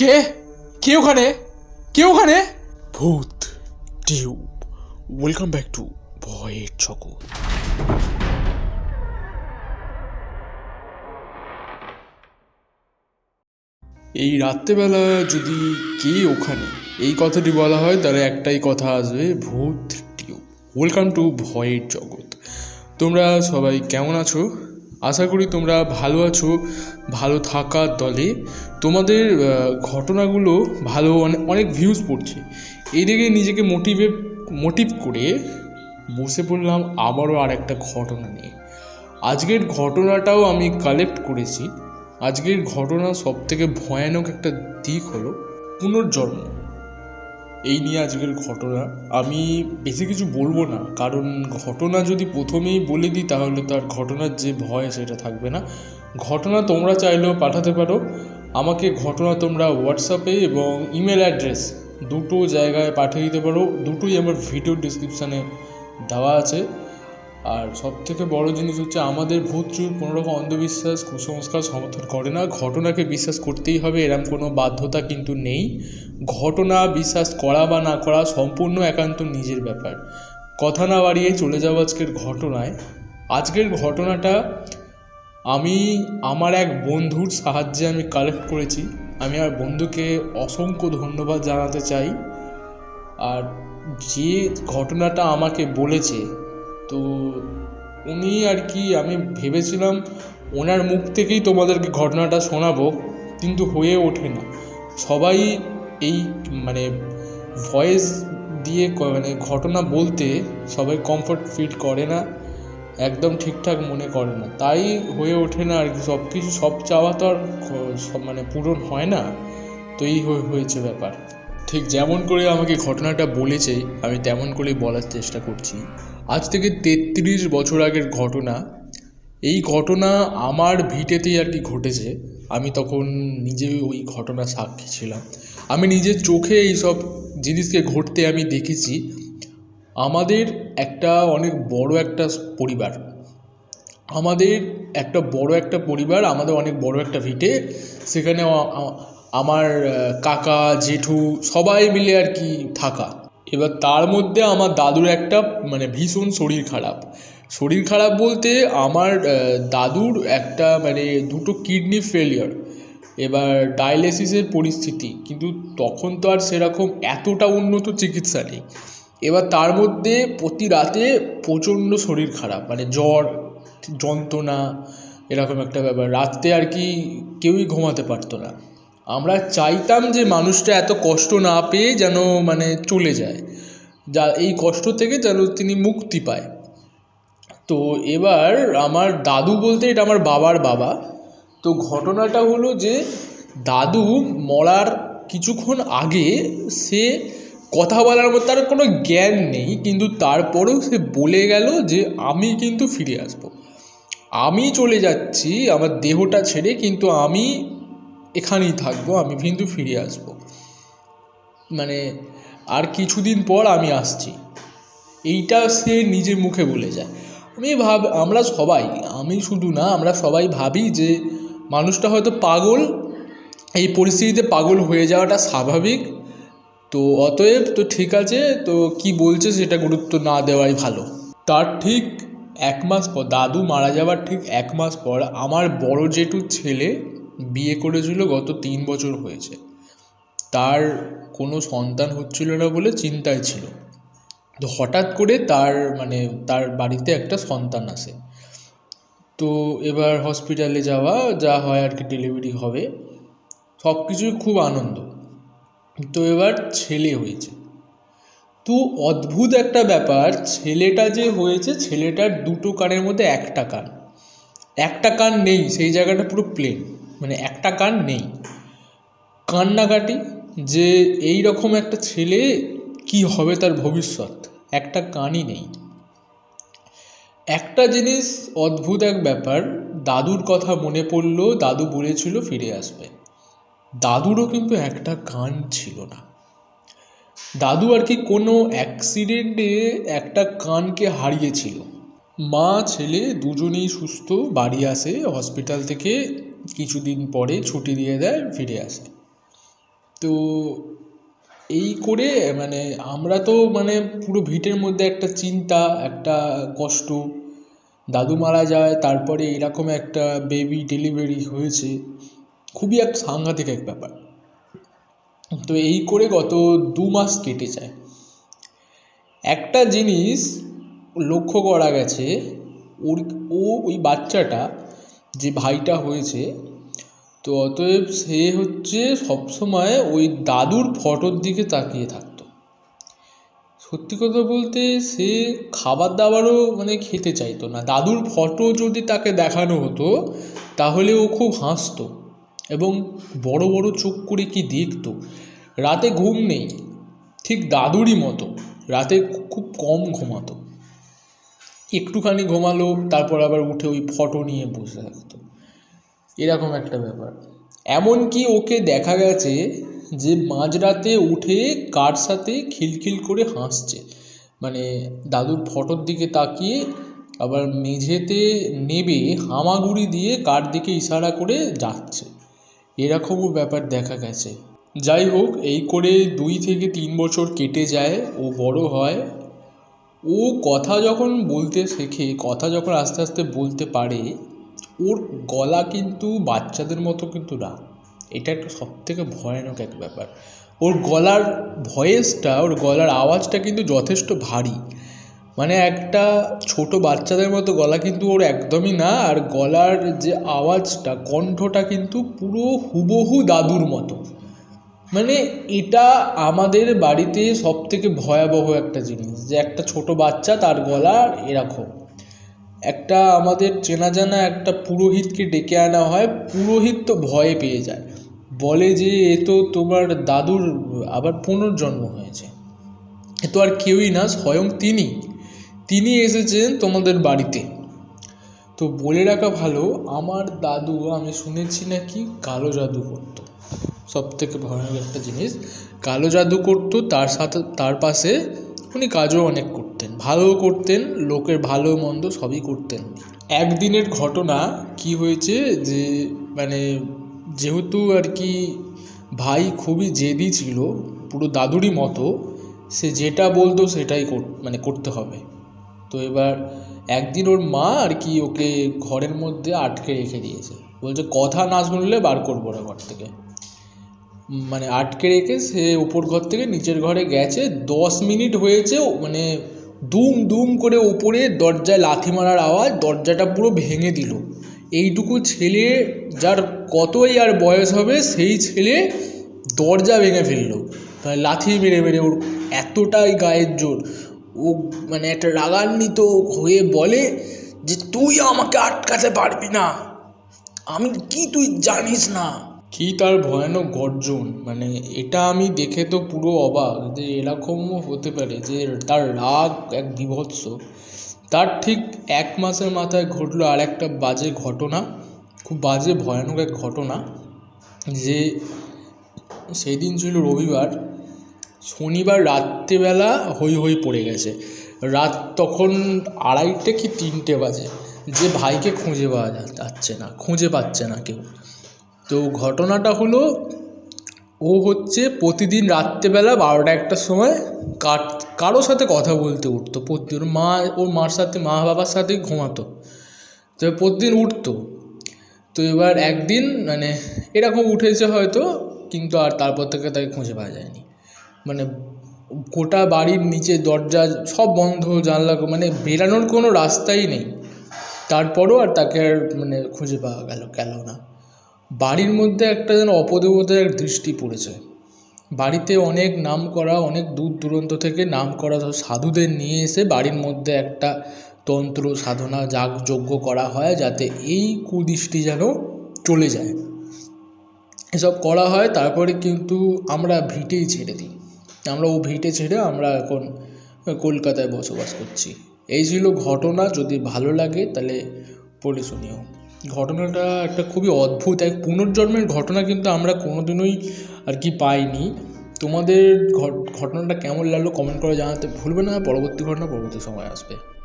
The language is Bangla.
কে? কে ওখানে? কে ওখানে? ভূত টিউব। ওয়েলকাম ব্যাক টু ভয়ের জগৎ। এই রাত্রেবেলা যদি কে ওখানে? এই কথাটি বলা হয় তাহলে একটাই কথা আসবে ভূত টিউব। ওয়েলকাম টু ভয়ের জগৎ। তোমরা সবাই কেমন আছো? আশা করি তোমরা ভালো আছো, ভালো থাকার দলে। তোমাদের ঘটনাগুলো ভালো অনেক ভিউজ পড়ছে। এই দিকে নিজেকে মোটিভে মোটিভ করে বসে পড়লাম আবারও আর একটা ঘটনা নিয়ে। আজকের ঘটনাটাও আমি কালেক্ট করেছি। আজকের ঘটনা সব থেকে ভয়ানক একটা দিক হলো পুনর্জন্ম। এই নিয়ে আজকের ঘটনা। আমি বেশি কিছু বলব না, কারণ ঘটনা যদি প্রথমেই বলে দিই, তাহলে তার ঘটনার যে ভয় সেটা থাকবে না। ঘটনা তোমরা চাইলেও পাঠাতে পারো। আমাকে ঘটনা তোমরা হোয়াটসঅ্যাপে এবং ইমেল অ্যাড্রেস দুটো জায়গায় পাঠিয়ে দিতে পারো। দুটোই আমার ভিডিও ডিসক্রিপশানে দেওয়া আছে। আর সব থেকে বড় জিনিস হচ্ছে আমাদের ভূত চুর কোনো রকম অন্ধবিশ্বাস, কুসংস্কার সমর্থন করে না। ঘটনাকে বিশ্বাস করতেই হবে, এরম কোনো বাধ্যতা কিন্তু নেই। ঘটনা বিশ্বাস করা বা না করা সম্পূর্ণ একান্ত নিজের ব্যাপার। কথা না বাড়িয়ে চলে যাব আজকের ঘটনায়। আজকের ঘটনাটা আমি, আমার এক বন্ধুর সাহায্যে আমি কালেক্ট করেছি। আমি আমার বন্ধুকে অসংখ্য ধন্যবাদ জানাতে চাই। আর যে ঘটনাটা আমাকে বলেছে তো উনি আর কি, আমি ভেবেছিলাম ওনার মুখ থেকেই তোমাদেরকে ঘটনাটা শোনাবো, কিন্তু হয়ে ওঠে না। সবাই এই মানে ভয়েস দিয়ে মানে ঘটনা বলতে সবাই কমফর্ট ফিল করে না, একদম ঠিকঠাক মনে করে না। তাই হয়ে ওঠে না আর কি সব কিছু সব চাওয়া তো আর মানে পূরণ হয় না, তো এই হয়ে- হয়েছে ব্যাপার। ঠিক যেমন করে আমাকে ঘটনাটা বলেছে, আমি তেমন করেই বলার চেষ্টা করছি। আজ থেকে তেত্রিশ বছর আগের ঘটনা। এই ঘটনা আমার ভিটেতেই আর কি ঘটেছে। আমি তখন নিজে ওই ঘটনা সাক্ষী ছিলাম। আমি নিজের চোখে এইসব জিনিসকে ঘটতে আমি দেখেছি। আমাদের একটা অনেক বড় একটা পরিবার। আমাদের একটা বড় একটা পরিবার, আমাদের অনেক বড় একটা ভিটে। সেখানে আমার কাকা, জেঠু সবাই মিলে আর কি থাকা। এবার তার মধ্যে আমার দাদুর একটা মানে ভীষণ শরীর খারাপ। শরীর খারাপ বলতে আমার দাদুর একটা মানে দুটো কিডনি ফেলিয়ার এবার ডায়ালিসিসের পরিস্থিতি। কিন্তু তখন তো আর সেরকম এতটা উন্নত চিকিৎসা নেই। এবার তার মধ্যে প্রতি রাতে প্রচণ্ড শরীর খারাপ মানে জ্বর, যন্ত্রণা, এরকম একটা ব্যাপার। রাত্রে আর কি কেউই ঘুমাতে পারতো না। আমরা চাইতাম যে মানুষটা এত কষ্ট না পেয়ে যেন মানে চলে যায়। যা, এই কষ্ট থেকে যেন তিনি মুক্তি পায়। তো এবার আমার দাদু বলতে এটা আমার বাবার বাবা। তো ঘটনাটা হলো যে দাদু মরার কিছুক্ষণ আগে সে কথা বলার মতো তার কোনো জ্ঞান নেই, কিন্তু তারপরেও সে বলে গেল যে আমি কিন্তু ফিরে আসব। আমি চলে যাচ্ছি, আমার দেহটা ছেড়ে, কিন্তু আমি এখানেই থাকব, আমি কিন্তু ফিরে আসব। মানে আর কিছুদিন পর আমি আসছি। এইটা সে নিজের মুখে বলে যায়। আমি ভাব, আমরা সবাই, আমি শুধু না, আমরা সবাই ভাবি যে, মানুষটা হয়তো পাগল, এই পরিস্থিতিতে পাগল হয়ে যাওয়াটা স্বাভাবিক। তো অতএব, তো ঠিক আছে, তো কি বলছে সেটা গুরুত্ব না দেওয়াই ভালো। তার ঠিক এক মাস পর, দাদু মারা যাওয়ার ঠিক এক মাস পর, আমার বড় জেঠুর ছেলে বিয়ে করেছিল গত তিন বছর হয়েছে। তার কোনো সন্তান হচ্ছিল না বলে চিন্তায় ছিল। তো হঠাৎ করে তার মানে তার বাড়িতে একটা সন্তান আসে। তো এবার হসপিটালে যাওয়া, যা হয় আর কি ডেলিভারি হবে সব কিছুই খুব আনন্দ। তো এবার ছেলে হয়েছে। তো অদ্ভুত একটা ব্যাপার, ছেলেটা যে হয়েছে, ছেলেটার দুটো কানের মধ্যে একটা কান। একটা কান নেই, সেই জায়গাটা পুরো প্লেন মানে একটা কান নেই। কান্নাকাটি যে এই রকম একটা ছেলে কি হবে তার ভবিষ্যৎ? একটা কানই নেই। একটা জিনিস অদ্ভুত এক ব্যাপার, দাদুর কথা মনে পড়ল, দাদু বলেছিল ফিরে আসবে। দাদুরও কিন্তু একটা কান ছিল না। দাদু আর কি কোনো অ্যাক্সিডেন্টে একটা কানকে হারিয়েছিল। মা, ছেলে দুজনেই সুস্থ, বাড়ি আসে হসপিটাল থেকে কিছুদিন পরে ছুটি দিয়ে দেয়, ফিরে আসে। তো এই করে মানে আমরা তো মানে পুরো ভিটের মধ্যে একটা চিন্তা, একটা কষ্ট। দাদু মারা যায়, তারপরে এরকম একটা বেবি ডেলিভারি হয়েছে। খুবই এক সাংঘাতিক এক ব্যাপার। তো এই করে গত দু মাস কেটে যায়। একটা জিনিস লক্ষ্য করা গেছে, ওর, ও ওই বাচ্চাটা যে ভাইটা হয়েছে, তো অতএব সে হচ্ছে সবসময় ওই দাদুর ফটোর দিকে তাকিয়ে থাকতো। সত্যি কথা বলতে সে খাবার দাবারও মানে খেতে চাইতো না। দাদুর ফটো যদি তাকে দেখানো হতো, তাহলে ও খুব হাসতো এবং বড় বড় চোখ করে কি দেখতো। রাতে ঘুম নেই, ঠিক দাদুরই মতো। রাতে খুব কম ঘুমাতো। একটুখানি ঘুমালো, তারপর আবার উঠে ওই ফটো নিয়ে বসে থাকতো। এরকম একটা ব্যাপার। এমনকি ওকে দেখা গেছে যে মাঝরাতে উঠে কার সাথে খিলখিল করে হাসছে। মানে দাদুর ফটোর দিকে তাকিয়ে আবার মেঝেতে নেবে হামাগুড়ি দিয়ে কার দিকে ইশারা করে যাচ্ছে। এরকমও ব্যাপার দেখা গেছে। যাই হোক, এই করে দুই থেকে তিন বছর কেটে যায়, ও বড় হয়। ও কথা যখন বলতে শেখে, কথা যখন আস্তে আস্তে বলতে পারে, ওর গলা কিন্তু বাচ্চাদের মতো কিন্তু না। এটা একটা সব থেকে ভয়ানক এক ব্যাপার। ওর গলার ভয়েসটা, ওর গলার আওয়াজটা কিন্তু যথেষ্ট ভারী। মানে একটা ছোট বাচ্চাদের মতো গলা কিন্তু ওর একদমই না, আর গলার যে আওয়াজটা, কণ্ঠটা কিন্তু পুরো হুবহু দাদুর মতো। মানে এটা আমাদের বাড়িতে সব থেকে ভয়াবহ একটা জিনিস, যে একটা ছোট বাচ্চা তার গলা এরকম। একটা আমাদের চেনা জানা একটা পুরোহিতকে ডেকে আনা হয়, পুরোহিত তো ভয়ে পেয়ে যায়। বলে যে, এ তো তোমার দাদুর আবার পুনর্জন্ম হয়েছে। এ তো আর কেউই না, স্বয়ং তিনি। তিনি এসেছেন তোমাদের বাড়িতে। তো বলে রাখা ভালো, আমার দাদু, আমি শুনেছি নাকি কালো জাদু করতো। সব থেকে ভয়ানক একটা জিনিস। কালো জাদু করতো, তার সাথে, তার পাশে উনি কাজও অনেক করতেন। ভালোও করতেন, লোকের ভালো মন্দ সবই করতেন। একদিনের ঘটনা কি হয়েছে যে মানে যেহেতু আর কি ভাই খুবই জেদি ছিল, পুরো দাদুরই মতো, সে যেটা বলতো সেটাই মানে করতে হবে। তো এবার একদিন ওর মা আর কি ওকে ঘরের মধ্যে আটকে রেখে দিয়েছে। বলছে, কথা না শুনলে বার করব না ঘর থেকে। মানে আটকে রেখে সে উপর ঘর থেকে নিচের ঘরে গেছে। দশ মিনিট হয়েছে মানে দুম দুম করে ওপরে দরজায় লাথি মারার আওয়াজ, দরজাটা পুরো ভেঙে দিল। এইটুকু ছেলে যার কতই আর বয়স হবে, সেই ছেলে দরজা ভেঙে ফেলল। লাথি মেরে মেরে ওর এতটাই গায়ের জোর। ও মানে একটা রাগান্বিত হয়ে বলে যে, তুই আমাকে আটকাতে পারবি না। আমি কি তুই জানিস না? কি তার ভয়ানক গর্জন? মানে এটা আমি দেখে তো পুরো অবাক যে এরকমও হতে পারে যে তার রাগ এক বীভৎস। তার ঠিক এক মাসের মাথায় ঘটলো আর একটা বাজে ঘটনা, খুব বাজে, ভয়ানক এক ঘটনা, যে সেই দিন ছিল রবিবার, শনিবার রাত্রিবেলা হই হই পড়ে গেছে। রাত তখন আড়াইটে কি তিনটে বাজে, যে ভাইকে খুঁজে পাওয়া যাচ্ছে না, খুঁজে পাচ্ছে না কেউ। তো ঘটনাটা হলো, ও হচ্ছে প্রতিদিন রাত্রেবেলা বারোটা একটার সময় কার, কারোর সাথে কথা বলতে উঠতো। প্রতি, ওর মা, ওর মার সাথে, মা বাবার সাথেই ঘুমাতো। তো প্রতিদিন উঠতো। তো এবার একদিন মানে এরকম উঠেছে হয়তো, কিন্তু আর তারপর থেকে তাকে খুঁজে পাওয়া যায়নি। মানে গোটা বাড়ির নিচে দরজা সব বন্ধ, জানলা মানে বেরানোর কোনো রাস্তাই নেই। তারপরও আর তাকে আর মানে খুঁজে পাওয়া গেল গেল না। বাড়ির মধ্যে একটা যেন অপদেবতার দৃষ্টি পড়েছে। বাড়িতে অনেক নাম করা অনেক দূর দূরান্ত থেকে নাম করা সাধুদের নিয়ে এসে বাড়ির মধ্যে একটা তন্ত্র, সাধনা, যাগ যজ্ঞ করা হয় যাতে এই কুদৃষ্টি যেন চলে যায়। এসব করা হয়, তারপরে কিন্তু আমরা ভিটেই ছেড়ে দিই। আমরা ও ভিটে ছেড়ে আমরা এখন কলকাতায় বসবাস করছি। এই ছিল ঘটনা, যদি ভালো লাগে তাহলে পড়ে শুনিও। ঘটনাটা একটা খুবই অদ্ভুত, এক পুনর্জন্মের ঘটনা কিন্তু আমরা কোনোদিনই আর কি পাইনি। তোমাদের ঘটনাটা কেমন লাগল? কমেন্ট করে জানাতে ভুলবে না। পরবর্তী ঘটনা, পরবর্তী সময় আসবে।